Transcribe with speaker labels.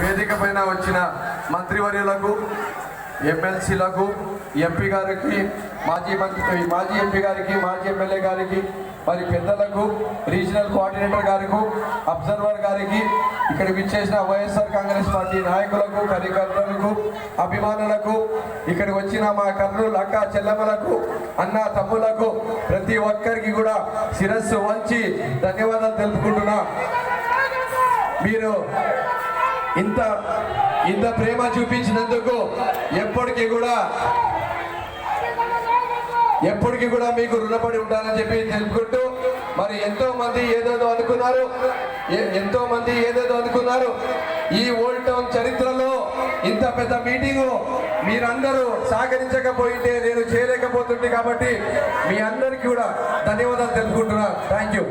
Speaker 1: వేదిక పైన వచ్చిన మంత్రివర్యులకు ఎమ్మెల్సీలకు ఎంపీ గారికి మాజీ మంత్రి మాజీ ఎంపీ గారికి మాజీ ఎమ్మెల్యే గారికి మరి పెద్దలకు రీజనల్ కోఆర్డినేటర్ గారికి అబ్జర్వర్ గారికి ఇక్కడ విచ్చేసిన వైఎస్ఆర్ కాంగ్రెస్ పార్టీ నాయకులకు కార్యకర్తలకు అభిమానులకు ఇక్కడ వచ్చిన మా కర్నూలు అక్క చెల్లెమ్మలకు అన్న తమ్ములకు ప్రతి ఒక్కరికి కూడా శిరస్సు వంచి ధన్యవాదాలు తెలుపుకుంటున్నా. మీరు ఇంత ఇంత ప్రేమ చూపించినందుకు ఎప్పటికీ కూడా ఎప్పటికీ కూడా మీకు రుణపడి ఉంటానని చెప్పి తెలుపుకుంటూ మరి ఎంతో మంది ఏదేదో అనుకున్నారు ఏ- ఎంతో మంది ఏదేదో అనుకున్నారు. ఈ ఓల్డ్ టౌన్ చరిత్రలో ఇంత పెద్ద మీటింగు మీరందరూ సహకరించకపోయింటే నేను చేయలేకపోతుంటే కాబట్టి మీ అందరికీ కూడా ధన్యవాదాలు తెలుపుకుంటున్నాను థ్యాంక్ యూ